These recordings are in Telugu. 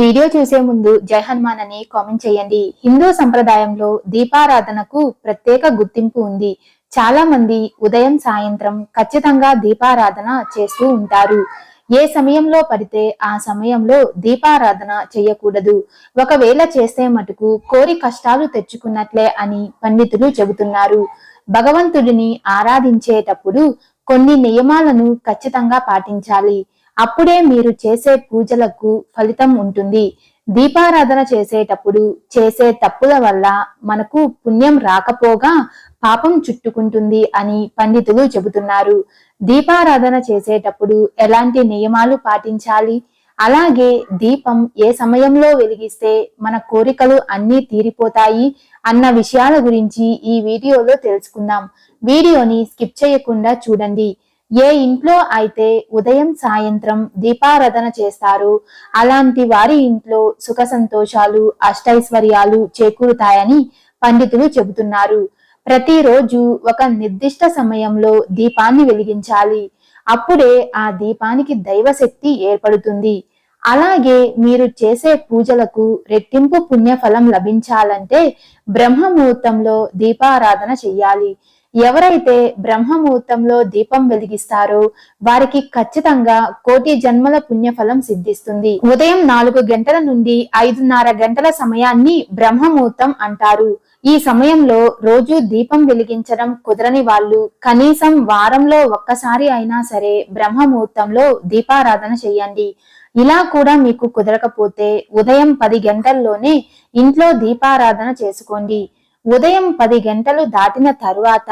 వీడియో చూసే ముందు జై హనుమాన్ అని కామెంట్ చేయండి. హిందూ సంప్రదాయంలో దీపారాధనకు ప్రత్యేక గుర్తింపు ఉంది. చాలా మంది ఉదయం సాయంత్రం ఖచ్చితంగా దీపారాధన చేస్తూ ఉంటారు. ఏ సమయంలో పడితే ఆ సమయంలో దీపారాధన చేయకూడదు. ఒకవేళ చేస్తే మటుకు కోరి కష్టాలు తెచ్చుకున్నట్లే అని పండితులు చెబుతున్నారు. భగవంతుడిని ఆరాధించేటప్పుడు కొన్ని నియమాలను ఖచ్చితంగా పాటించాలి. అప్పుడే మీరు చేసే పూజలకు ఫలితం ఉంటుంది. దీపారాధన చేసేటప్పుడు చేసే తప్పుల వల్ల మనకు పుణ్యం రాకపోగా పాపం చుట్టుకుంటుంది అని పండితులు చెబుతున్నారు. దీపారాధన చేసేటప్పుడు ఎలాంటి నియమాలు పాటించాలి? అలాగే దీపం ఏ సమయంలో వెలిగిస్తే మన కోరికలు అన్నీ తీరిపోతాయి అన్న విషయాల గురించి ఈ వీడియోలో తెలుసుకుందాం. వీడియోని స్కిప్ చేయకుండా చూడండి. ఏ ఇంట్లో అయితే ఉదయం సాయంత్రం దీపారాధన చేస్తారు అలాంటి వారి ఇంట్లో సుఖ సంతోషాలు అష్టైశ్వర్యాలు చేకూరుతాయని పండితులు చెబుతున్నారు. ప్రతిరోజు ఒక నిర్దిష్ట సమయంలో దీపాన్ని వెలిగించాలి. అప్పుడే ఆ దీపానికి దైవశక్తి ఏర్పడుతుంది. అలాగే మీరు చేసే పూజలకు రెట్టింపు పుణ్యఫలం లభించాలంటే బ్రహ్మ ముహూర్తంలో దీపారాధన చెయ్యాలి. ఎవరైతే బ్రహ్మముహూర్తంలో దీపం వెలిగిస్తారో వారికి ఖచ్చితంగా కోటి జన్మల పుణ్యఫలం సిద్ధిస్తుంది. ఉదయం నాలుగు గంటల నుండి ఐదున్నర గంటల సమయాన్ని బ్రహ్మముహూర్తం అంటారు. ఈ సమయంలో రోజు దీపం వెలిగించడం కుదరని వాళ్ళు కనీసం వారంలో ఒక్కసారి అయినా సరే బ్రహ్మముహూర్తంలో దీపారాధన చేయండి. ఇలా కూడా మీకు కుదరకపోతే ఉదయం పది గంటల్లోనే ఇంట్లో దీపారాధన చేసుకోండి. ఉదయం పది గంటలు దాటిన తరువాత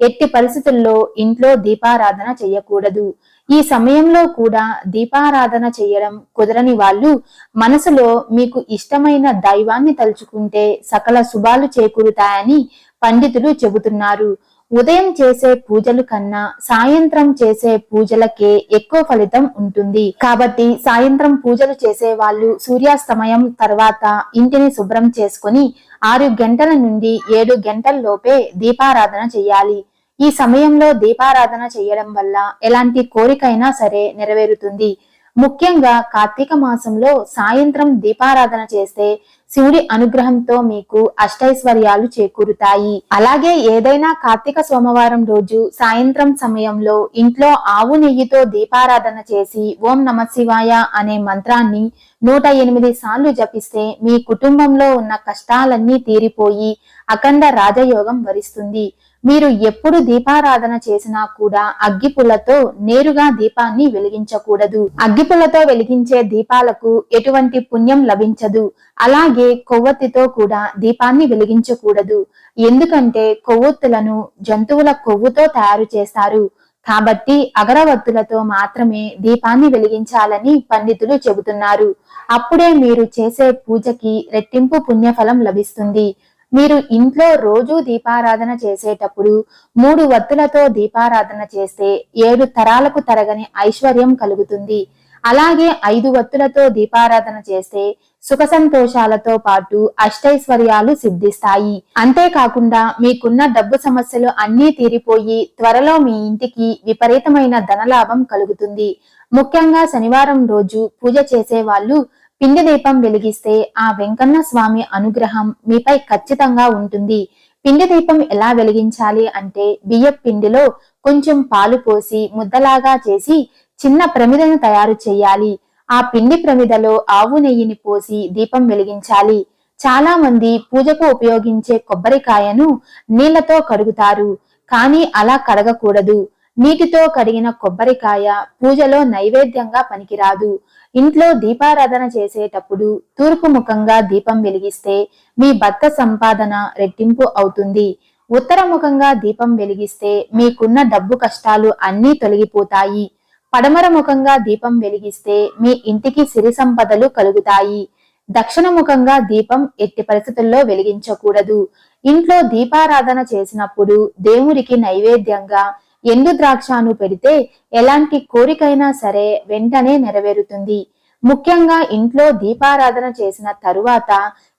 ఎట్టి పరిస్థితుల్లో ఇంట్లో దీపారాధన చేయకూడదు ఈ సమయంలో కూడా దీపారాధన చేయడం కుదరని వాళ్ళు మనసులో మీకు ఇష్టమైన దైవాన్ని తలుచుకుంటే సకల శుభాలు చేకూరుతాయని పండితులు చెబుతున్నారు. ఉదయం చేసే పూజలు కన్నా సాయంత్రం చేసే పూజలకే ఎక్కువ ఫలితం ఉంటుంది. కాబట్టి సాయంత్రం పూజలు చేసే వాళ్ళు సూర్యాస్తమయం తర్వాత ఇంటిని శుభ్రం చేసుకుని ఆరు గంటల నుండి ఏడు గంటల లోపే దీపారాధన చేయాలి. ఈ సమయంలో దీపారాధన చేయడం వల్ల ఎలాంటి కోరికైనా సరే నెరవేరుతుంది. ముఖ్యంగా కార్తీక మాసంలో సాయంత్రం దీపారాధన చేస్తే శివుడి అనుగ్రహంతో మీకు అష్టైశ్వర్యాలు చేకూరుతాయి. అలాగే ఏదైనా కార్తీక సోమవారం రోజు సాయంత్రం సమయంలో ఇంట్లో ఆవు నెయ్యితో దీపారాధన చేసి ఓం నమ శివాయ అనే మంత్రాన్ని నూట ఎనిమిది సార్లు జపిస్తే మీ కుటుంబంలో ఉన్న కష్టాలన్నీ తీరిపోయి అఖండ రాజయోగం వరిస్తుంది. మీరు ఎప్పుడు దీపారాధన చేసినా కూడా అగ్గిపుల్లతో నేరుగా దీపాన్ని వెలిగించకూడదు. అగ్గిపుల్లతో వెలిగించే దీపాలకు ఎటువంటి పుణ్యం లభించదు. అలాగే కొవ్వొత్తితో కూడా దీపాన్ని వెలిగించకూడదు. ఎందుకంటే కొవ్వొత్తులను జంతువుల కొవ్వుతో తయారు చేస్తారు. కాబట్టి అగరవత్తులతో మాత్రమే దీపాన్ని వెలిగించాలని పండితులు చెబుతున్నారు. అప్పుడే మీరు చేసే పూజకి రెట్టింపు పుణ్యఫలం లభిస్తుంది. మీరు ఇంట్లో రోజు దీపారాధన చేసేటప్పుడు మూడు వత్తులతో దీపారాధన చేస్తే ఏడు తరాలకు తరగని ఐశ్వర్యం కలుగుతుంది. అలాగే ఐదు వత్తులతో దీపారాధన చేస్తే సుఖ సంతోషాలతో పాటు అష్టైశ్వర్యాలు సిద్ధిస్తాయి. అంతేకాకుండా మీకున్న డబ్బు సమస్యలు అన్నీ తీరిపోయి త్వరలో మీ ఇంటికి విపరీతమైన ధనలాభం కలుగుతుంది. ముఖ్యంగా శనివారం రోజు పూజ చేసే వాళ్ళు పిండి దీపం వెలిగిస్తే ఆ వెంకన్న స్వామి అనుగ్రహం మీపై ఖచ్చితంగా ఉంటుంది. పిండి దీపం ఎలా వెలిగించాలి అంటే బియ్య పిండిలో కొంచెం పాలు పోసి ముద్దలాగా చేసి చిన్న ప్రమిదను తయారు చేయాలి. ఆ పిండి ప్రమిదలో ఆవు నెయ్యిని పోసి దీపం వెలిగించాలి. చాలా మంది పూజకు ఉపయోగించే కొబ్బరికాయను నీళ్ళతో కడుగుతారు. కానీ అలా కడగకూడదు. నీటితో కడిగిన కొబ్బరికాయ పూజలో నైవేద్యంగా పనికిరాదు. ఇంట్లో దీపారాధన చేసేటప్పుడు తూర్పు ముఖంగా దీపం వెలిగిస్తే మీ భర్త సంపాదన రెట్టింపు అవుతుంది. ఉత్తర ముఖంగా దీపం వెలిగిస్తే మీకున్న డబ్బు కష్టాలు అన్నీ తొలగిపోతాయి. పడమర ముఖంగా దీపం వెలిగిస్తే మీ ఇంటికి సిరి సంపదలు కలుగుతాయి. దక్షిణ ముఖంగా దీపం ఎట్టి పరిస్థితుల్లో వెలిగించకూడదు. ఇంట్లో దీపారాధన చేసినప్పుడు దేవుడికి నైవేద్యంగా ఎండు ద్రాక్షను పెడితే ఎలాంటి కోరికైనా సరే వెంటనే నెరవేరుతుంది. ముఖ్యంగా ఇంట్లో దీపారాధన చేసిన తరువాత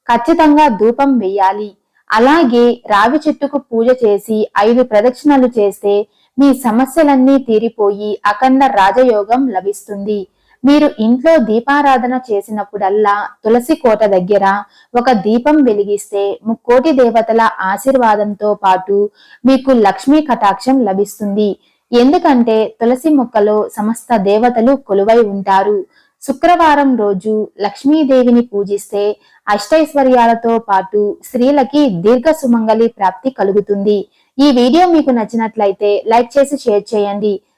ఖచ్చితంగా ధూపం వేయాలి అలాగే రావి చెట్టుకు పూజ చేసి ఐదు ప్రదక్షిణలు చేస్తే మీ సమస్యలన్నీ తీరిపోయి అఖండ రాజయోగం లభిస్తుంది. మీరు ఇంట్లో దీపారాధన చేసినప్పుడల్లా తులసి కోట దగ్గర ఒక దీపం వెలిగిస్తే ముక్కోటి దేవతల ఆశీర్వాదంతో పాటు మీకు లక్ష్మీ కటాక్షం లభిస్తుంది. ఎందుకంటే తులసి మొక్కలో సమస్త దేవతలు కొలువై ఉంటారు. శుక్రవారం రోజు లక్ష్మీదేవిని పూజిస్తే అష్టైశ్వర్యాలతో పాటు స్త్రీలకి దీర్ఘ సుమంగళి ప్రాప్తి కలుగుతుంది. ఈ వీడియో మీకు నచ్చినట్లయితే లైక్ చేసి షేర్ చేయండి.